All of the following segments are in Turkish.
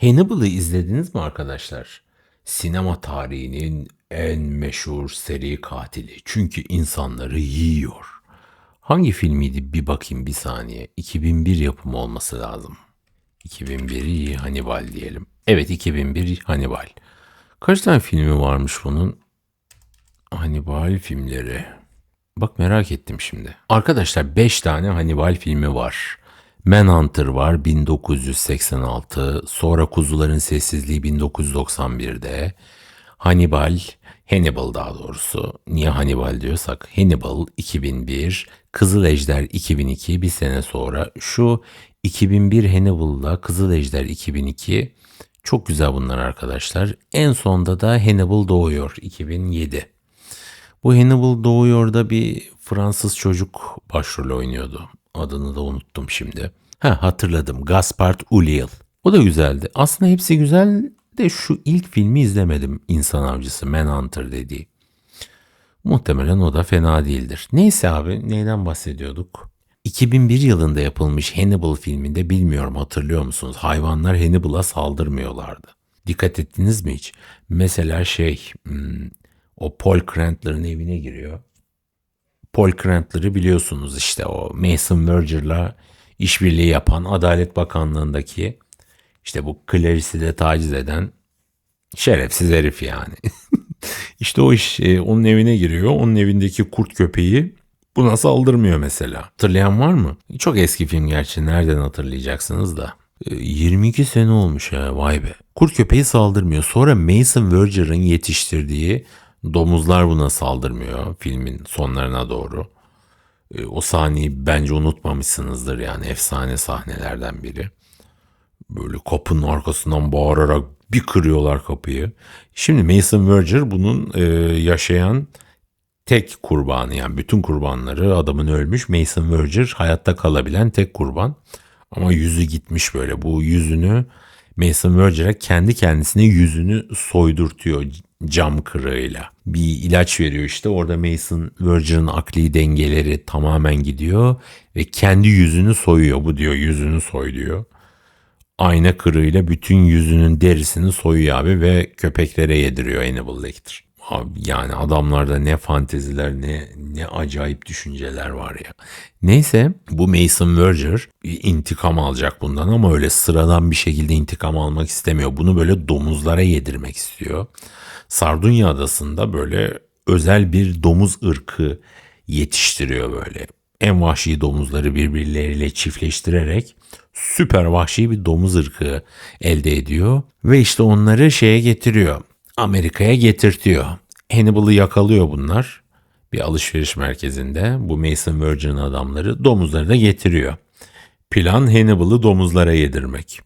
Hannibal'ı izlediniz mi arkadaşlar? Sinema tarihinin en meşhur seri katili. Çünkü insanları yiyor. Hangi filmiydi bir bakayım bir saniye. 2001 yapımı olması lazım. 2001 Hannibal diyelim. Evet 2001 Hannibal. Kaç tane filmi varmış bunun? Hannibal filmleri. Bak merak ettim şimdi. Arkadaşlar 5 tane Hannibal filmi var. Manhunter var 1986, sonra Kuzuların Sessizliği 1991'de, Hannibal, Hannibal daha doğrusu, niye Hannibal diyorsak, Hannibal 2001, Kızıl Ejder 2002, bir sene sonra şu 2001 Hannibal'la Kızıl Ejder 2002 çok güzel bunlar arkadaşlar. En sonda da Hannibal doğuyor 2007. Bu Hannibal doğuyor'da bir Fransız çocuk başrol oynuyordu. Adını da unuttum şimdi. Ha hatırladım. Gaspard Ulliel. O da güzeldi. Aslında hepsi güzel de şu ilk filmi izlemedim. İnsan Avcısı Manhunter dediği. Muhtemelen o da fena değildir. Neyse abi neyden bahsediyorduk? 2001 yılında yapılmış Hannibal filminde bilmiyorum hatırlıyor musunuz? Hayvanlar Hannibal'a saldırmıyorlardı. Dikkat ettiniz mi hiç? Mesela şey hmm, o Paul Krantler'ın evine giriyor. Paul Krantler'ı biliyorsunuz işte o Mason Verger'la işbirliği yapan Adalet Bakanlığındaki işte bu Clarice'i de taciz eden şerefsiz herif yani. işte o iş e, onun evine giriyor. Onun evindeki kurt köpeği buna saldırmıyor mesela. Hatırlayan var mı? Çok eski film gerçi nereden hatırlayacaksınız da. 22 sene olmuş ya vay be. Kurt köpeği saldırmıyor. Sonra Mason Verger'ın yetiştirdiği domuzlar buna saldırmıyor filmin sonlarına doğru. E, o sahneyi bence unutmamışsınızdır yani efsane sahnelerden biri. Böyle kapının arkasından bağırarak bir kırıyorlar kapıyı. Şimdi Mason Verger bunun e, yaşayan tek kurbanı yani bütün kurbanları adamın ölmüş. Mason Verger hayatta kalabilen tek kurban. Ama yüzü gitmiş böyle bu yüzünü Mason Verger'e kendi kendisine yüzünü soydurtuyor cam kırığıyla. Bir ilaç veriyor işte orada Mason Verger'ın akli dengeleri tamamen gidiyor ve kendi yüzünü soyuyor. Bu diyor yüzünü soy diyor. Ayna kırığıyla bütün yüzünün derisini soyuyor abi ve köpeklere yediriyor Hannibal Lecter. Abi yani adamlarda ne fanteziler ne ne acayip düşünceler var ya. Neyse bu Mason Verger intikam alacak bundan ama öyle sıradan bir şekilde intikam almak istemiyor. Bunu böyle domuzlara yedirmek istiyor. Sardunya adasında böyle özel bir domuz ırkı yetiştiriyor böyle. En vahşi domuzları birbirleriyle çiftleştirerek süper vahşi bir domuz ırkı elde ediyor ve işte onları şeye getiriyor. Amerika'ya getirtiyor. Hannibal'ı yakalıyor bunlar. Bir alışveriş merkezinde bu Mason Virgin adamları domuzları da getiriyor. Plan Hannibal'ı domuzlara yedirmek.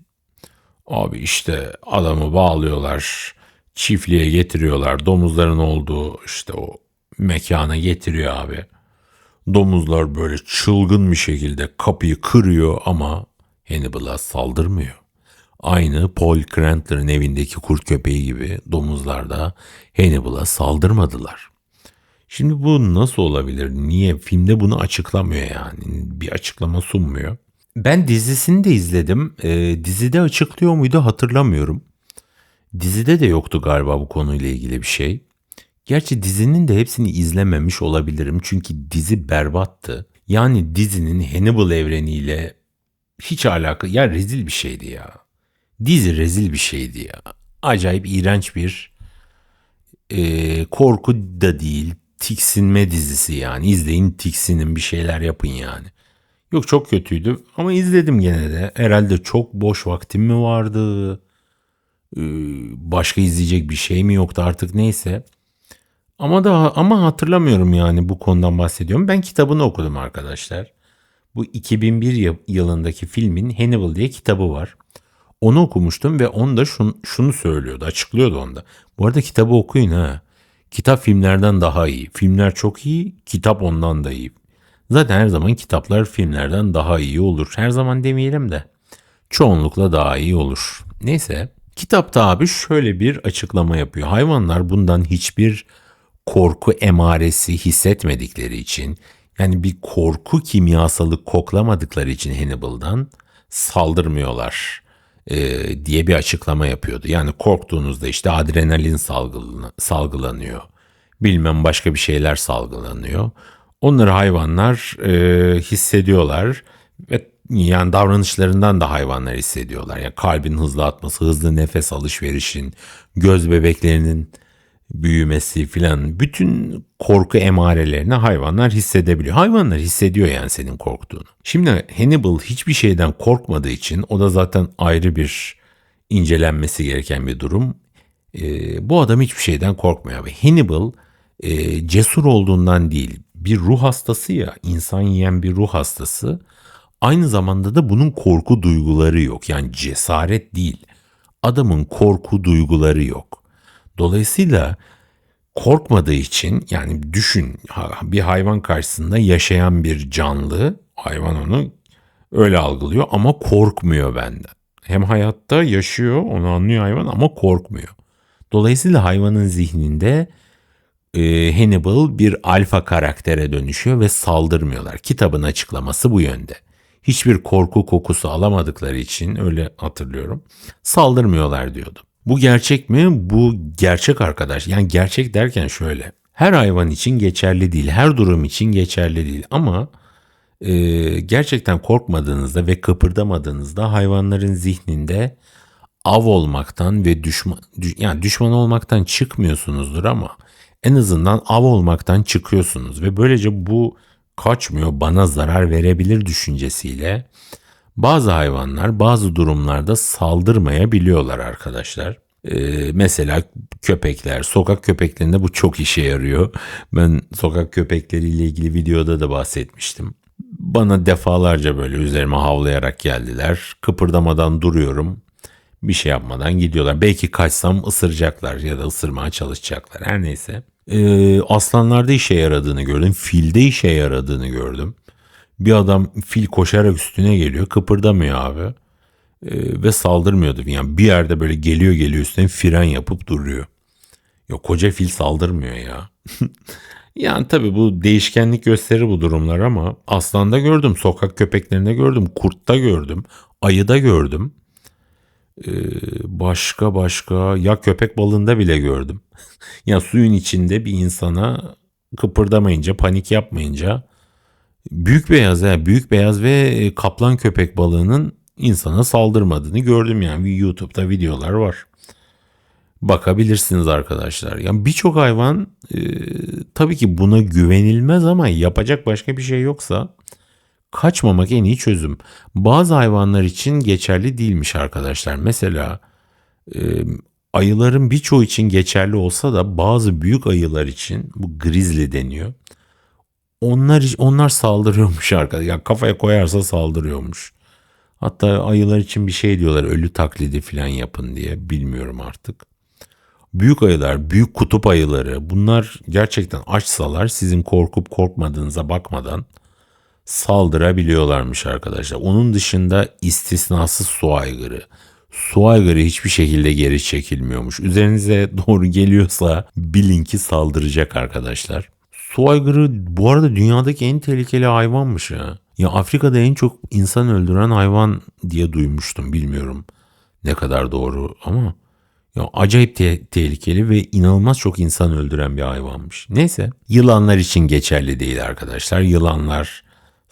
Abi işte adamı bağlıyorlar çiftliğe getiriyorlar. Domuzların olduğu işte o mekana getiriyor abi. Domuzlar böyle çılgın bir şekilde kapıyı kırıyor ama Hannibal'a saldırmıyor. Aynı Paul Krantler'ın evindeki kurt köpeği gibi domuzlar da Hannibal'a saldırmadılar. Şimdi bu nasıl olabilir? Niye? Filmde bunu açıklamıyor yani. Bir açıklama sunmuyor. Ben dizisini de izledim. E, dizide açıklıyor muydu hatırlamıyorum. Dizide de yoktu galiba bu konuyla ilgili bir şey. Gerçi dizinin de hepsini izlememiş olabilirim çünkü dizi berbattı. Yani dizinin Hannibal evreniyle hiç alaka ya rezil bir şeydi ya. Dizi rezil bir şeydi ya. Acayip iğrenç bir e, korku da değil tiksinme dizisi yani. İzleyin tiksinin bir şeyler yapın yani. Yok çok kötüydü ama izledim gene de. Herhalde çok boş vaktim mi vardı? Ee, başka izleyecek bir şey mi yoktu artık neyse. Ama da ama hatırlamıyorum yani bu konudan bahsediyorum. Ben kitabını okudum arkadaşlar. Bu 2001 yılındaki filmin Hannibal diye kitabı var. Onu okumuştum ve onda şun, şunu söylüyordu, açıklıyordu onda. Bu arada kitabı okuyun ha. Kitap filmlerden daha iyi. Filmler çok iyi, kitap ondan da iyi. Zaten her zaman kitaplar filmlerden daha iyi olur. Her zaman demeyelim de. Çoğunlukla daha iyi olur. Neyse Kitapta abi şöyle bir açıklama yapıyor. Hayvanlar bundan hiçbir korku emaresi hissetmedikleri için yani bir korku kimyasalı koklamadıkları için Hannibal'dan saldırmıyorlar. e, diye bir açıklama yapıyordu. Yani korktuğunuzda işte adrenalin salgılan- salgılanıyor. Bilmem başka bir şeyler salgılanıyor. Onları hayvanlar e, hissediyorlar ve yani davranışlarından da hayvanlar hissediyorlar. Yani kalbin hızlı atması, hızlı nefes alışverişin, göz bebeklerinin büyümesi filan bütün korku emarelerini hayvanlar hissedebiliyor. Hayvanlar hissediyor yani senin korktuğunu. Şimdi Hannibal hiçbir şeyden korkmadığı için o da zaten ayrı bir incelenmesi gereken bir durum. Ee, bu adam hiçbir şeyden korkmuyor ve Hannibal e, cesur olduğundan değil bir ruh hastası ya insan yiyen bir ruh hastası aynı zamanda da bunun korku duyguları yok yani cesaret değil adamın korku duyguları yok. Dolayısıyla korkmadığı için yani düşün bir hayvan karşısında yaşayan bir canlı hayvan onu öyle algılıyor ama korkmuyor benden. Hem hayatta yaşıyor onu anlıyor hayvan ama korkmuyor. Dolayısıyla hayvanın zihninde e, Hannibal bir alfa karaktere dönüşüyor ve saldırmıyorlar. Kitabın açıklaması bu yönde. Hiçbir korku kokusu alamadıkları için öyle hatırlıyorum. Saldırmıyorlar diyordu. Bu gerçek mi? Bu gerçek arkadaş. Yani gerçek derken şöyle. Her hayvan için geçerli değil. Her durum için geçerli değil. Ama e, gerçekten korkmadığınızda ve kıpırdamadığınızda hayvanların zihninde av olmaktan ve düşman düş- yani düşman olmaktan çıkmıyorsunuzdur ama en azından av olmaktan çıkıyorsunuz ve böylece bu kaçmıyor bana zarar verebilir düşüncesiyle bazı hayvanlar bazı durumlarda saldırmayabiliyorlar arkadaşlar. Ee, mesela köpekler, sokak köpeklerinde bu çok işe yarıyor. Ben sokak köpekleriyle ilgili videoda da bahsetmiştim. Bana defalarca böyle üzerime havlayarak geldiler. Kıpırdamadan duruyorum. Bir şey yapmadan gidiyorlar. Belki kaçsam ısıracaklar ya da ısırmaya çalışacaklar. Her neyse. Ee, aslanlarda işe yaradığını gördüm. Filde işe yaradığını gördüm. Bir adam fil koşarak üstüne geliyor. Kıpırdamıyor abi. Ee, ve saldırmıyordu. Yani bir yerde böyle geliyor geliyor üstüne fren yapıp duruyor. Ya koca fil saldırmıyor ya. yani tabii bu değişkenlik gösterir bu durumlar ama aslanda gördüm, sokak köpeklerinde gördüm, kurtta gördüm, ayıda gördüm. Ee, başka başka ya köpek balığında bile gördüm. ya suyun içinde bir insana kıpırdamayınca, panik yapmayınca büyük beyaz ya büyük beyaz ve kaplan köpek balığının insana saldırmadığını gördüm yani YouTube'da videolar var. Bakabilirsiniz arkadaşlar. Yani birçok hayvan e, tabii ki buna güvenilmez ama yapacak başka bir şey yoksa kaçmamak en iyi çözüm. Bazı hayvanlar için geçerli değilmiş arkadaşlar. Mesela e, ayıların birçoğu için geçerli olsa da bazı büyük ayılar için bu grizzly deniyor. Onlar onlar saldırıyormuş arkadaşlar. Yani kafaya koyarsa saldırıyormuş. Hatta ayılar için bir şey diyorlar ölü taklidi falan yapın diye bilmiyorum artık. Büyük ayılar, büyük kutup ayıları bunlar gerçekten açsalar sizin korkup korkmadığınıza bakmadan saldırabiliyorlarmış arkadaşlar. Onun dışında istisnasız su aygırı. Su aygırı hiçbir şekilde geri çekilmiyormuş. Üzerinize doğru geliyorsa bilin ki saldıracak arkadaşlar. Su aygırı bu arada dünyadaki en tehlikeli hayvanmış ya. Ya Afrika'da en çok insan öldüren hayvan diye duymuştum bilmiyorum ne kadar doğru ama ya acayip te- tehlikeli ve inanılmaz çok insan öldüren bir hayvanmış. Neyse yılanlar için geçerli değil arkadaşlar. Yılanlar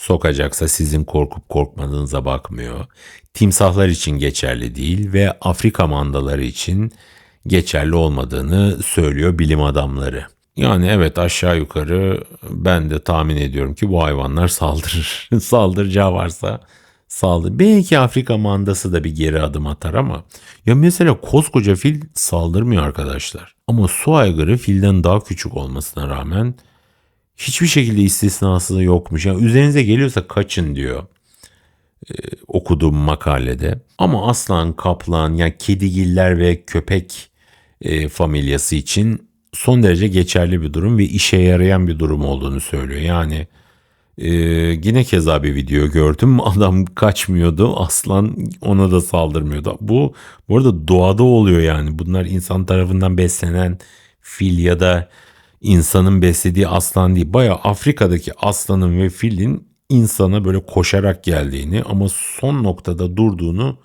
sokacaksa sizin korkup korkmadığınıza bakmıyor. Timsahlar için geçerli değil ve Afrika mandaları için geçerli olmadığını söylüyor bilim adamları. Yani evet aşağı yukarı ben de tahmin ediyorum ki bu hayvanlar saldırır. Saldıracağı varsa saldır. Belki Afrika mandası da bir geri adım atar ama ya mesela koskoca fil saldırmıyor arkadaşlar. Ama su aygırı filden daha küçük olmasına rağmen hiçbir şekilde istisnası yokmuş. Yani üzerinize geliyorsa kaçın diyor ee, okuduğum makalede. Ama aslan, kaplan, yani kedigiller ve köpek e, familyası için son derece geçerli bir durum ve işe yarayan bir durum olduğunu söylüyor. Yani e, yine keza bir video gördüm. Adam kaçmıyordu. Aslan ona da saldırmıyordu. Bu bu arada doğada oluyor yani. Bunlar insan tarafından beslenen fil ya da insanın beslediği aslan değil. Baya Afrika'daki aslanın ve filin insana böyle koşarak geldiğini ama son noktada durduğunu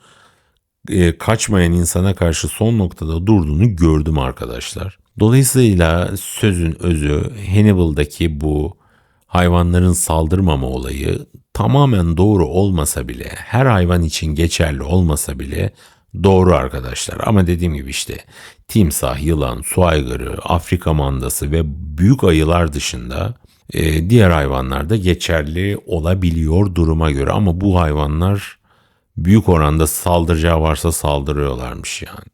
e, kaçmayan insana karşı son noktada durduğunu gördüm arkadaşlar. Dolayısıyla sözün özü Hannibal'daki bu hayvanların saldırmama olayı tamamen doğru olmasa bile, her hayvan için geçerli olmasa bile doğru arkadaşlar. Ama dediğim gibi işte timsah, yılan, su aygırı, Afrika mandası ve büyük ayılar dışında e, diğer hayvanlar da geçerli olabiliyor duruma göre. Ama bu hayvanlar büyük oranda saldıracağı varsa saldırıyorlarmış yani.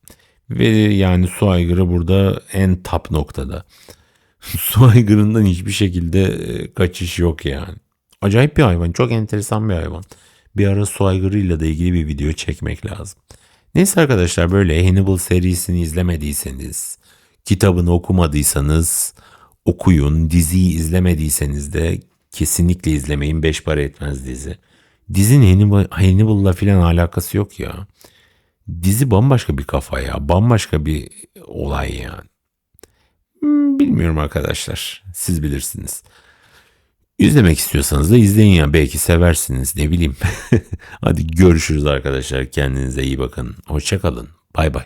Ve yani su aygırı burada en tap noktada. su aygırından hiçbir şekilde e, kaçış yok yani. Acayip bir hayvan. Çok enteresan bir hayvan. Bir ara su aygırıyla da ilgili bir video çekmek lazım. Neyse arkadaşlar böyle Hannibal serisini izlemediyseniz, kitabını okumadıysanız okuyun. Diziyi izlemediyseniz de kesinlikle izlemeyin. Beş para etmez dizi. Dizinin Hannibal, Hannibal'la filan alakası yok ya. Dizi bambaşka bir kafa ya. Bambaşka bir olay yani. Hmm, Bilmiyorum arkadaşlar. Siz bilirsiniz. İzlemek istiyorsanız da izleyin ya. Belki seversiniz ne bileyim. Hadi görüşürüz arkadaşlar. Kendinize iyi bakın. Hoşçakalın. Bay bay.